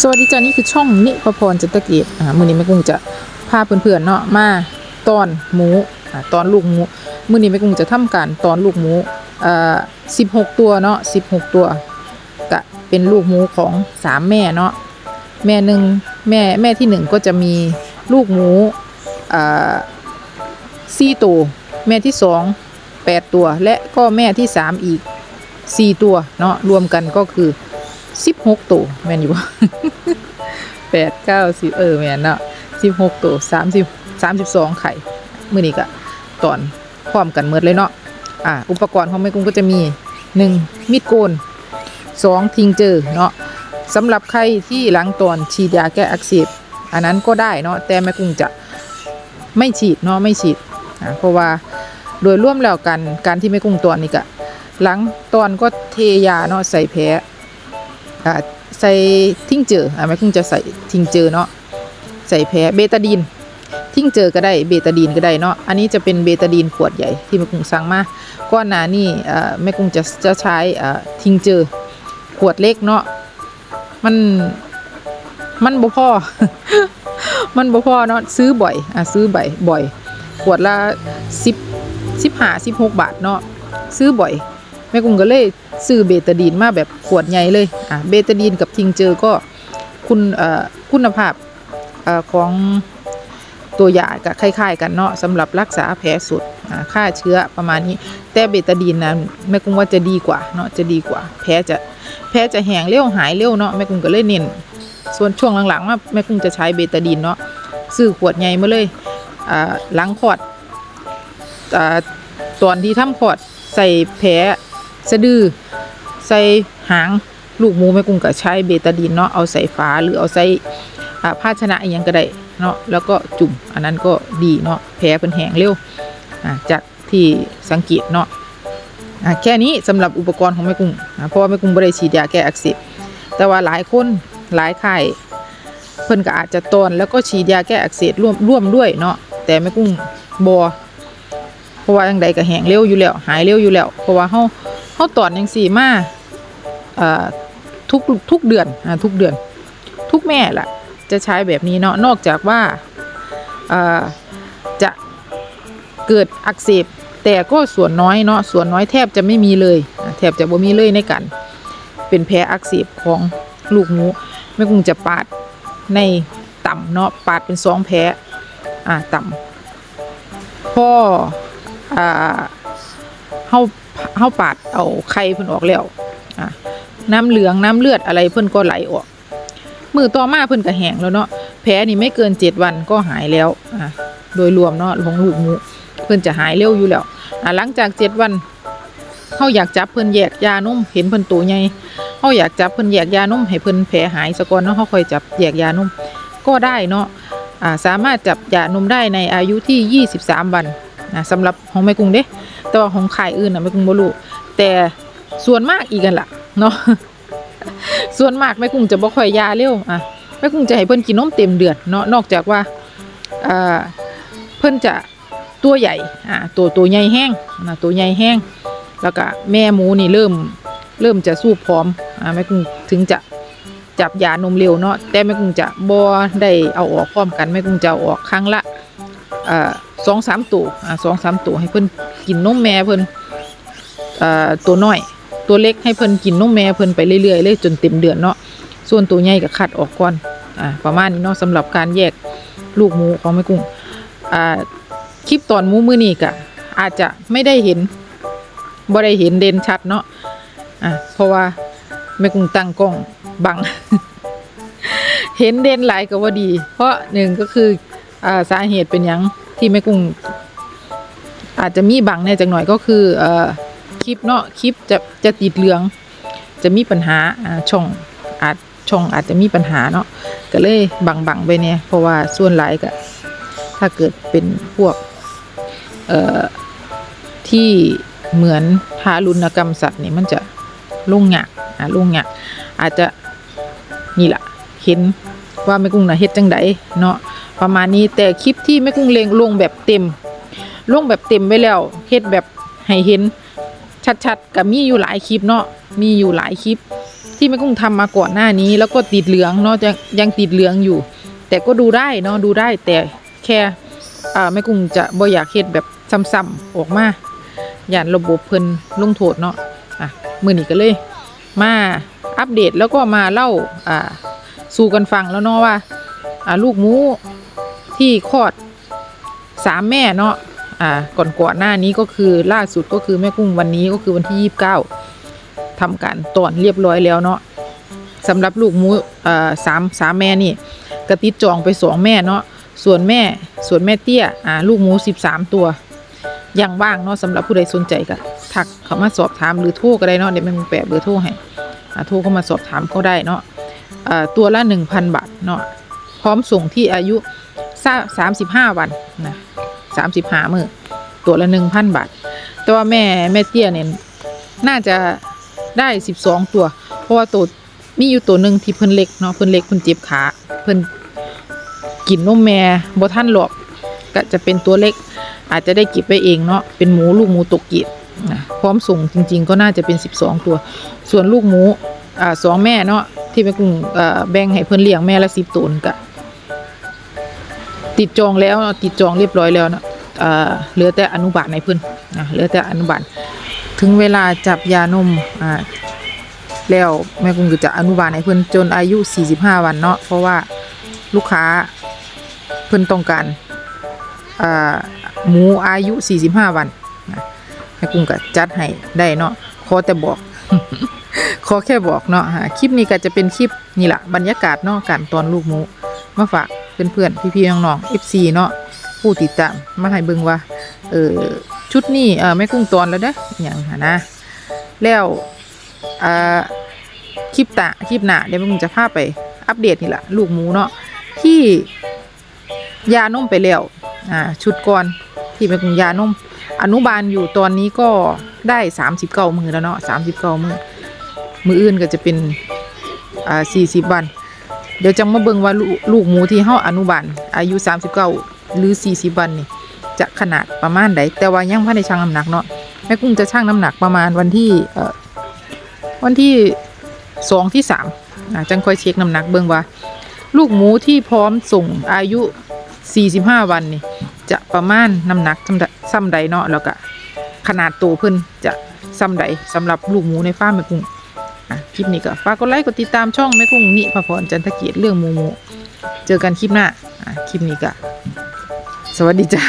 สวัสดีจ้านี่คือช่องนิพพรจันตะเกียบอ่ามื้อนี้แม่กุ้งจะพาเพื่อนๆเนาะมาตอนหมูอ่าตอนลูกหมูมื้อนี้แม่กุ้งจะทำการตอนลูกหมูเอ่อ16ตัวเนาะ16ตัวก็เป็นลูกหมูของสามแม่เนาะแม่หนึ่งแม่แม่ที่หนึ่งก็จะมีลูกหมูอ่าสี่ตัวแม่ที่สองแปดตัว และก็แม่ที่สามอีกสี่ตัวเนาะรวมกันก็คือ สิบหกตัวแม่นอยู่แปดเก้าสิบเออแม่นเนาะสิบหกตัวสามสิบสามสิบสองไข่มื้อนี้ก็ตอนพร้อมกันเมดเลยเนาะอ่าอุปกรณ์ของแม่กุ้งก็จะมีหนึ่งมีดโกนสองทิงเจอเนาะสำหรับใครที่หลังตอนฉีดยาแก้อักเสบอันนั้นก็ได้เนาะแต่แม่กุ้งจะไม่ฉีดเนาะไม่ฉีดอ่าเพราะว่าโดยร่วมแล้วกันการที่แม่กุ้งตอนนี่ก็หลังตอนก็เทยาเนาะใส่แผล อ่าใส่ทิ้งเจออ่าแม่คงจะใส่ทิ้งเจอเนาะใส่แพ้เบตาดีนทิ้งเจอก็ได้เบตาดีนก็ได้เนาะอันนี้จะเป็นเบตาดีนขวดใหญ่ที่แม่กุ้งสั่งมาก้อนหนานี่อ่าแม่กุ้งจะจะใช้อ่าทิ้งเจอขวดเล็กเนาะมันมันบ่พอ มันบ่พอเนาะซื้อบ่อยอะซื้อบ่อยบ่อย ขวดละสิบสิบห้าสิบหกบาทเนาะซื้อบ่อย แม่กุ้งก็เลยซื้อเบตาดีนมาแบบขวดใหญ่เลยอะเบตาดีนกับทิงเจอก็คุณอ่อคุณภาพอ่อของตัวยาก็คล้ายๆ กันเนาะสำหรับรักษาแผลสุดอ่าฆ่าเชื้อประมาณนี้ แต่เบตาดีนนะแม่กุ้งว่าจะดีกว่าเนาะจะดีกว่า แผลจะแผลจะแห้งเร็วหายเร็วเนาะแม่กุ้งก็เลยเน้นส่วนช่วงหลังๆว่าแม่กุ้งจะใช้เบตาดีนเนาะซื้อขวดใหญ่มาเลยอ่าหลังคลอดอ่าตอนที่ทำคลอดใส่แผล สะดือ ใส่หางลูกหมูแม่กุ้งก็ใช้เบตาดีนเนาะเอาใส่ฝาหรือเอาใส่ภาชนะอหยังก็ได้เนาะแล้วก็จุ่มอันนั้นก็ดีเนาะแผลเป็นแห้งเร็วอ่าจากที่สังเกตเนาะอ่าแค่นี้สำหรับอุปกรณ์ของแม่กุ้งเพราะว่าแม่กุ้งบ่ได้ฉีดยาแก้อักเสบแต่ว่าหลายคนหลายค่เพิ่นก็อาจจะตอนแล้วก็ฉีดยาแก้อักเสบร่วมร่วมด้วยเนาะแต่แม่กุ้งบ่เพราะว่าจังใดก็แห้งเร็วอยู่แล้วหายเร็วอยู่แล้วเพราะว่าเฮา เขาตอนยังสี่มาทุกทุกเดือนอทุกเดือน ทุกแม่ล่ะ จะใช้แบบนี้เนาะนอกจากว่าจะเกิดอักเสบแต่ก็ส่วนน้อยเนาะส่วนน้อยแทบจะไม่มีเลยแทบจะบ่มีเลยในการเป็นแผลอักเสบของลูกหมูแม่กุ้งจะปาดในต่ำเนาะปาดเป็นสองแผลอ่าต่ำพ่ออ่าเฮา เฮาปาดเอาไข่เพิ่นออกแล้วอะน้ำเหลืองน้ำเลือดอะไรเพิ่นก็ไหลออก มือต่อมาเพิ่นก็แห้งแล้วเนาะแผลนี่ไม่เกินเจ็ดวันก็หายแล้วอะโดยรวมเนาะของลูกหมูเพิ่นจะหายเร็วอยู่แล้วอะหลังจากเจ็ดวันเฮาอยากจับเพิ่นแยกยานุ่มเห็นเพิ่นตัวใหญ่เฮาอยากจับเพิ่นแยกยานุ่มให้เพิ่นแผลหายซะก่อนเนาะเฮาค่อยจับแยกยานุ่มก็ได้เนาะอ่าสามารถจับยานุ่มได้ในอายุที่ 23 วันนะสำหรับของแม่กุ้งเด้ แต่ว่าของขายอื่นน่ะแม่กุ้งบ่รู้แต่ส่วนมากอีกกันล่ะเนาะส่วนมากแม่กุ้งจะบ่ค่อยยาเร็วอะแม่กุ้งจะให้เพิ่นกินนมเต็มเดือนเนาะนอกจากว่าเพิ่นจะตัวใหญ่อ่าตัวตัวใหญ่แห้งนะตัวใหญ่แห้ง แล้วก็แม่หมูนี่เริ่มเริ่มจะสู้พร้อมอ่าแม่กุ้งถึงจะจับยานมเร็วเนาะแต่แม่กุ้งจะบ่ได้เอาออกพร้อมกันแม่กุ้งจะเอาออกครั้งละอ่า สองสามตัวอ่าสองสามตัวให้เพิ่นกินนมแม่เพิ่นอ่าตัวน้อย ตัวเล็กให้เพิ่นกินนมแม่เพิ่นไปเรื่อยๆเลยจนเต็มเดือนเนาะส่วนตัวใหญ่ก็คัดออกก่อนอ่าประมาณนี้เนาะสำหรับการแยกลูกหมูของแม่กุ้งอ่าคลิปตอนหมูมือนี้ก็อาจจะไม่ได้เห็นบ่ได้เห็นเด่นชัดเนาะอ่าเพราะว่าแม่กุ้งตั้งกล้องบังเห็นเด่นหลายก็ว่าดี เพราะหนึ่งก็คืออ่าสาเหตุเป็นยัง ที่แม่กุ้งอาจจะมีบังแน่จังหน่อยก็คือเอ่อคลิปเนาะคลิปจะจะติดเหลือง จะมีปัญหาอ่าช่องอาจช่องอาจจะมีปัญหาเนาะก็เลยบังบังไปเนี่ยเพราะว่าส่วนหลายก็ถ้าเกิดเป็นพวกเอ่อที่เหมือนทารุณกรรมสัตว์นี่มันจะลุ่งหยักอ่าลุ่งหยักอาจจะนี่แหละเห็นว่าแม่กุ้งนะเฮ็ดจังไดเนาะ ประมาณนี้แต่คลิปที่แม่กุ้งเลงลงแบบเต็ม ลงแบบเต็มไว้แล้วเฮ็ดแบบให้เห็นชัดๆกับมีอยู่หลายคลิปเนาะมีอยู่หลายคลิป ที่แม่กุ้งทำมาก่อนหน้านี้แล้วก็ติดเหลืองเนาะยังยังติดเหลืองอยู่ แต่ก็ดูได้เนาะดูได้แต่แค่แม่กุ้งจะบ่อยากเฮ็ดแบบซ้ำๆออกมาย่านระบบเพิ่นลงโทษเนาะอะมือนี้ก็เลย มาอัปเดตแล้วก็มาเล่าอ่าสู่กันฟังแล้วเนาะว่าอ่าลูกหมู ที่คลอดสามแม่เนาะอ่าก่อนก่อนหน้านี้ก็คือล่าสุดก็คือแม่กุ้งวันนี้ก็คือวันที่ยี่สิบเก้าทำการตอนเรียบร้อยแล้วเนาะสำหรับลูกหมูอ่าสามสามแม่นี่กระติดจองไปสองแม่เนาะส่วนแม่ส่วนแม่เตี้ยอ่าลูกหมูสิบสามตัวยังว่างเนาะสำหรับผู้ใดสนใจก็ทักเข้ามาสอบถามหรือโทรก็ได้เนาะเดี๋ยวแม่กุ้งแปะเบอร์โทรให้อ่าโทรเข้ามาสอบถามเขาได้เนาะอ่าตัวละ1,000บาทเนาะพร้อมส่งที่อายุ สามสิบห้าวันนะสามสิบห้ามือตัวละ1,000บาท แต่ว่าแม่แม่เตี้ยเนี่ยน่าจะได้12ตัว เพราะว่าตัวมีอยู่ตัวหนึ่งที่เพิ่นเล็กเนาะเพิ่นเล็กเพิ่นเจ็บขาเพิ่นกินนมแม่บ่ทันหรอกก็จะเป็นตัวเล็ก อาจจะได้เก็บไปเองเนาะเป็นหมูลูกหมูตกกีดนะพร้อมส่งจริง ๆ ก็น่าจะเป็น 12 ตัว ส่วนลูกหมูอ่าสองแม่เนาะที่แม่กุ้งอ่าแบ่งให้เพิ่นเลี้ยงแม่ละสิบตัวก็ ติดจองแล้วติดจองเรียบร้อยแล้วนะอ่าเหลือแต่อนุบาลในเพิ่นนะเหลือแต่อนุบาลถึงเวลาจับยานมอ่าแล้วแม่กุ้งก็จะอนุบาลให้เพิ่นจนอายุ 45 วันเนาะเพราะว่าลูกค้าเพิ่นต้องการหมูอายุ 45 วันแม่กุ้งก็จัดให้ได้เนาะขอแต่บอกขอแค่บอกเนาะฮะคลิปนี้ก็จะเป็นคลิปนี่แหละบรรยากาศเนาะการตอนลูกหมูมาฝาก เพื่อนๆพี่ๆน้องๆ FC เนาะผู้ติดตามมาให้เบิ่งว่าเออชุดนี้เออไม่กุ้งตอนแล้วเด้ออย่างหานะ แล้วอ่าคลิปตะคลิปหน้าเดี๋ยวม่กุ้งจะพาไปอัปเดตนี่แหละลูกหมูเนาะที่ยานมไปแล้วอ่าชุดก่อนที่แม่กุ้งยานมอนุบาลอยู่ตอนนี้ก็ได้สามสิบเก้ามือแล้วเนาะสามสิบเก้ามือมืออื่นก็จะเป็นอ่าสี่สิบวัน เดี๋ยวจังมาเบิ่งว่าลูกลูกหมูที่เฮาอนุบาลอายุสามสิบเก้าหรือสี่สิบวันนี่จะขนาดประมาณใดแต่ว่ายังพันในชั่งน้ำหนักเนาะแม่กุ้งจะชั่งน้ำหนักประมาณวันที่เอ่อวันที่สองที่สามอ่าจังค่อยเช็คน้ำหนักเบิ่งว่า ลูกหมูที่พร้อมส่งอายุสี่สิบห้าวันนี่จะประมาณน้ำหนักซ้ำใดซ้ำใดเนาะแล้วก็ขนาดตัวเพิ่นจะซ้ำใดสำหรับลูกหมูในฟาร์มแม่กุ้ง ลิปนี้ก็ฝากกดไลค์กดติดตามช่องแม่กุ้งนิพพรจันทเกียรติเรื่องมูมูเจอกันคลิปหน้าคลิปนี้ก็สวัสดีจ้า